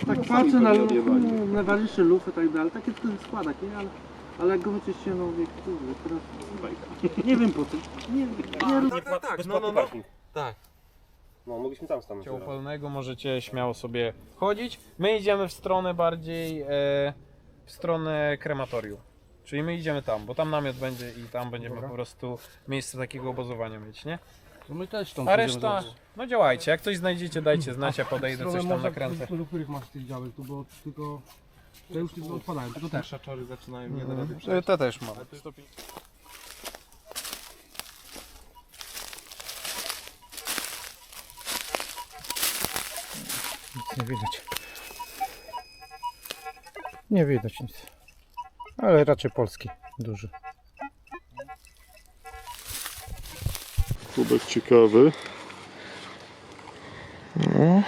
No Tak no, patrzę na, odjebali. no, na walisze, lufy i tak dalej, takie to jest składak, nie? Ale, ale jak go wyczyścicie, no wie, kurde, teraz nie wiem po co. Nie, nie, nie, Tak, tak, tak, no, no, no. Tak. No, mogliśmy tam stanąć. Ciało polnego możecie śmiało sobie chodzić. My idziemy w stronę bardziej e, w stronę krematorium. Czyli my idziemy tam, bo tam namiot będzie i tam będziemy po prostu miejsce takiego obozowania mieć, nie? To my też tam A reszta, no działajcie, jak coś znajdziecie dajcie znać, ja podejdę, coś tam nakręcę. Do których masz tych działek, tu bo tylko... Te już tylko odpadają, tylko też. Szaczory zaczynają nie Mhm. rady Te, przejść. te też mam. Nic nie widać. Nie widać nic. Ale raczej polski, duży. Kubek ciekawy. No,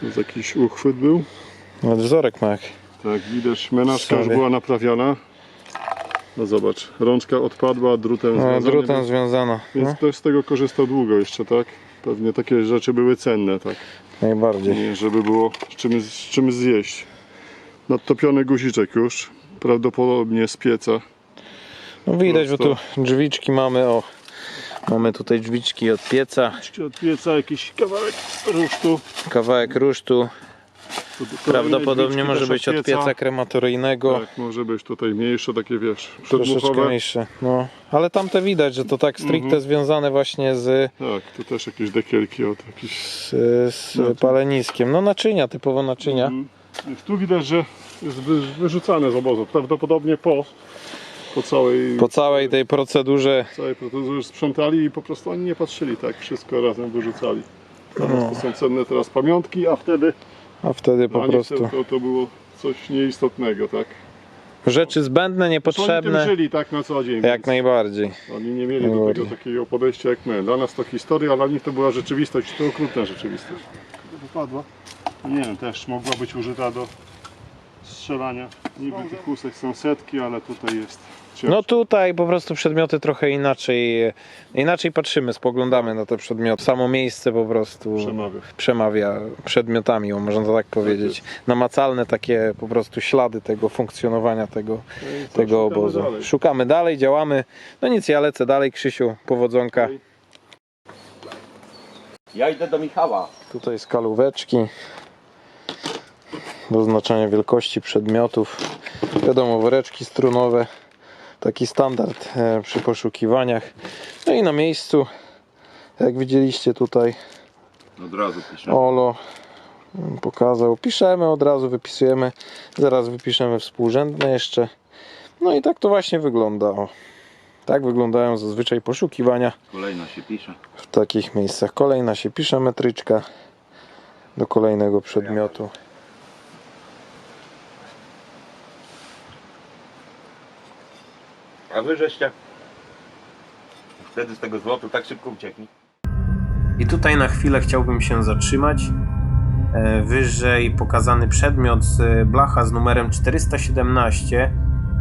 To jest jakiś uchwyt był. no wzorek ma jak. Tak, widać, menażka już była naprawiona. No zobacz, rączka odpadła, drutem No, związana, drutem więc, związana. więc No, ktoś z tego korzystał długo jeszcze, tak? Pewnie takie rzeczy były cenne, tak? najbardziej. Nie, żeby było z czym, z czym zjeść. Nadtopiony guziczek już, prawdopodobnie z pieca. No widać, bo tu Prosto. drzwiczki mamy, o. Mamy tutaj drzwiczki od pieca, Od pieca jakiś kawałek rusztu. kawałek rusztu. Tu- tu Prawdopodobnie drzwiczki może być od pieca krematoryjnego. Tak, może być tutaj mniejsze, takie wiesz, Troszeczkę mniejsze. No, ale tamte widać, że to tak stricte Mhm. związane właśnie z, Tak, tu też jakieś dekielki od jakichś z, z paleniskiem. No naczynia, typowo naczynia. Mhm. Tu widać, że jest wy, wyrzucane z obozu. Prawdopodobnie po, po całej, Po całej tej procedurze całej procedurze sprzątali i po prostu oni nie patrzyli tak, wszystko razem wyrzucali. Teraz No. to są cenne teraz pamiątki, a wtedy A wtedy po prostu to, to, to było coś nieistotnego, tak? rzeczy zbędne, Oni tym niepotrzebne, żyli tak na co dzień. jak więc najbardziej. Oni nie mieli do tego takiego podejścia jak my. Dla nas to historia, a dla nich to była rzeczywistość, to okrutna rzeczywistość. Wypadła. Nie wiem, też mogła być użyta do strzelania. Niby tych łusek są setki, ale tutaj jest ciężko. No tutaj po prostu przedmioty trochę inaczej, inaczej patrzymy, spoglądamy na te przedmioty. Samo miejsce po prostu Przemawia. przemawia przedmiotami, o, można to tak powiedzieć. Namacalne takie po prostu ślady tego funkcjonowania tego, No i co, tego szukamy obozu. dalej. Szukamy dalej, działamy. No nic, ja lecę dalej, Krzysiu, powodzonka. Ja idę do Michała. Tutaj skalóweczki do oznaczania wielkości przedmiotów. Wiadomo, woreczki strunowe. Taki standard e, przy poszukiwaniach. No i na miejscu, jak widzieliście tutaj, Od razu piszę. Olo pokazał. Piszemy od razu, wypisujemy. Zaraz wypiszemy współrzędne jeszcze. No i tak to właśnie wygląda. O. Tak wyglądają zazwyczaj poszukiwania Kolejna się pisze. w takich miejscach. Kolejna się pisze metryczka do kolejnego przedmiotu. A wy żeście wtedy z tego złotu tak szybko uciekli. I tutaj na chwilę chciałbym się zatrzymać. E, Wyżej pokazany przedmiot z blacha z numerem 417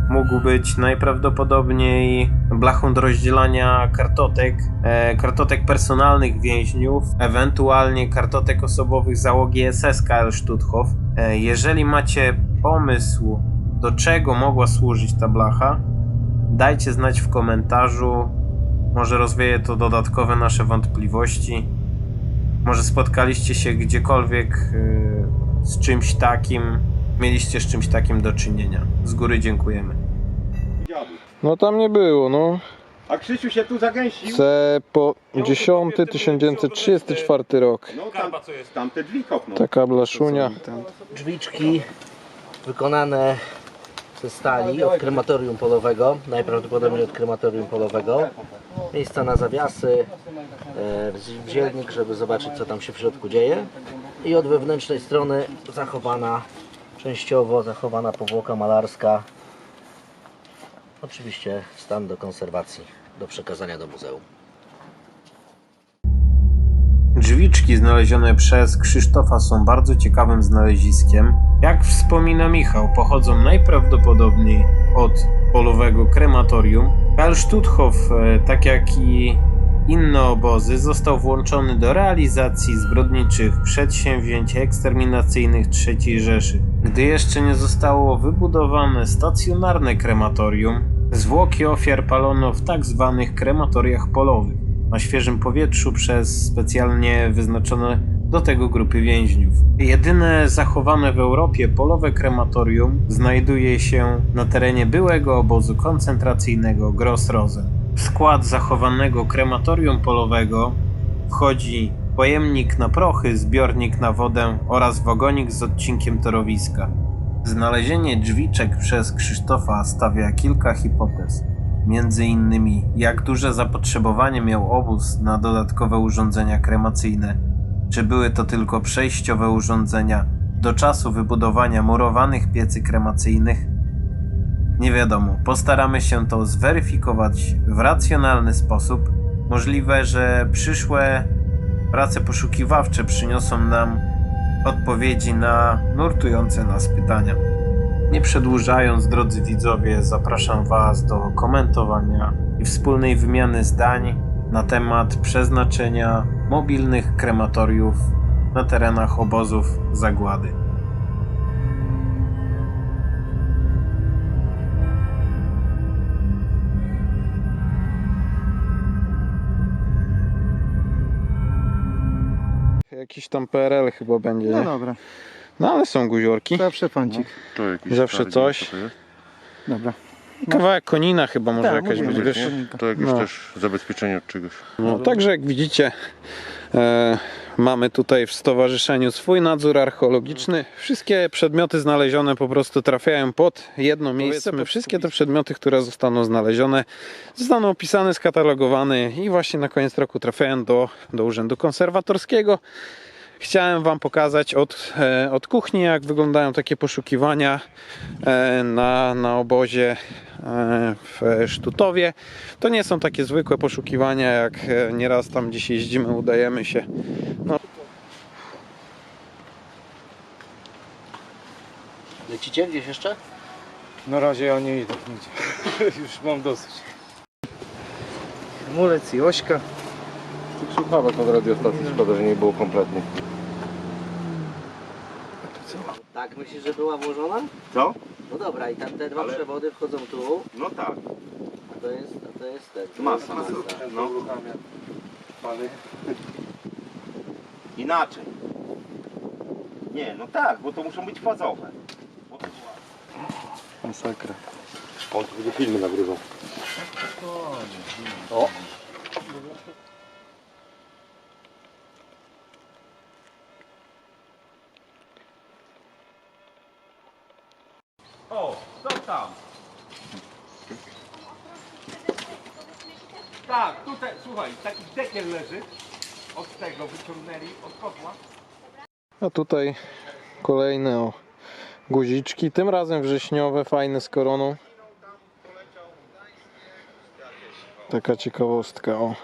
mógł być najprawdopodobniej blachą do rozdzielania kartotek, e, kartotek personalnych więźniów, ewentualnie kartotek osobowych załogi SS KL Stutthof. E, Jeżeli macie pomysł, do czego mogła służyć ta blacha, dajcie znać w komentarzu. Może rozwieje to dodatkowe nasze wątpliwości. Może spotkaliście się gdziekolwiek y, z czymś takim, mieliście z czymś takim do czynienia. Z góry dziękujemy. No tam nie było, no. A Krzysiu się tu zagęścił. C po 10 1934 rok. No tam, tam te drzwi kopnął. Taka blaszunia. drzwiczki wykonane od krematorium polowego, najprawdopodobniej od krematorium polowego. Miejsca na zawiasy, e, wzielnik, żeby zobaczyć co tam się w środku dzieje. I od wewnętrznej strony zachowana, częściowo zachowana powłoka malarska. Oczywiście stan do konserwacji, do przekazania do muzeum. Drzwiczki znalezione przez Krzysztofa są bardzo ciekawym znaleziskiem. Jak wspomina Michał, pochodzą najprawdopodobniej od polowego krematorium. Karl Stutthof, e, tak jak i inne obozy, został włączony do realizacji zbrodniczych przedsięwzięć eksterminacyjnych III Rzeszy. Gdy jeszcze nie zostało wybudowane stacjonarne krematorium, zwłoki ofiar palono w tak zwanych krematoriach polowych, na świeżym powietrzu przez specjalnie wyznaczone do tego grupy więźniów. Jedyne zachowane w Europie polowe krematorium znajduje się na terenie byłego obozu koncentracyjnego Gross-Rosen. W skład zachowanego krematorium polowego wchodzi pojemnik na prochy, zbiornik na wodę oraz wagonik z odcinkiem torowiska. Znalezienie drzwiczek przez Krzysztofa stawia kilka hipotez. Między innymi, jak duże zapotrzebowanie miał obóz na dodatkowe urządzenia kremacyjne, czy były to tylko przejściowe urządzenia do czasu wybudowania murowanych piecy kremacyjnych? Nie wiadomo. Postaramy się to zweryfikować w racjonalny sposób. Możliwe, że przyszłe prace poszukiwawcze przyniosą nam odpowiedzi na nurtujące nas pytania. Nie przedłużając, drodzy widzowie, zapraszam Was do komentowania i wspólnej wymiany zdań na temat przeznaczenia mobilnych krematoriów na terenach obozów zagłady. Jakiś tam PRL chyba będzie, No nie? dobra, No ale są guziorki. zawsze fancik. To jakiś Zawsze stary coś. dzień, co to jest? Dobra. Kawałek konina chyba może Tak, jakaś być, że wiesz? To jakieś No. też zabezpieczenie od czegoś. No, także jak widzicie, e, mamy tutaj w stowarzyszeniu swój nadzór archeologiczny. Wszystkie przedmioty znalezione po prostu trafiają pod jedno miejsce. My wszystkie te przedmioty, które zostaną znalezione, zostaną opisane, skatalogowane i właśnie na koniec roku trafiają do, do Urzędu Konserwatorskiego. Chciałem Wam pokazać od, e, od kuchni, jak wyglądają takie poszukiwania e, na, na obozie e, w Sztutowie. To nie są takie zwykłe poszukiwania, jak nieraz tam gdzieś jeździmy, udajemy się. No, Lecicie gdzieś jeszcze? Na razie ja nie idę nigdzie. Już mam dosyć. Mulec i ośka. Słuchawek od radiostacji szkoda, że nie było kompletnie. Tak, myślisz, że była włożona? Co? No dobra, i tam te dwa Ale- przewody wchodzą tu, No tak. a to jest, a to jest ten. tu Masa. jest masa. No. Inaczej. Nie, no tak, bo to muszą być fazowe. To- Masakra. On tu będzie filmy nagrywał. O, co tam? Tak, tutaj, słuchaj, taki dekiel leży. Od tego wyciągnęli, od kotła. a tutaj kolejne o, guziczki, tym razem wrześniowe, fajne z koroną. Taka ciekawostka. O.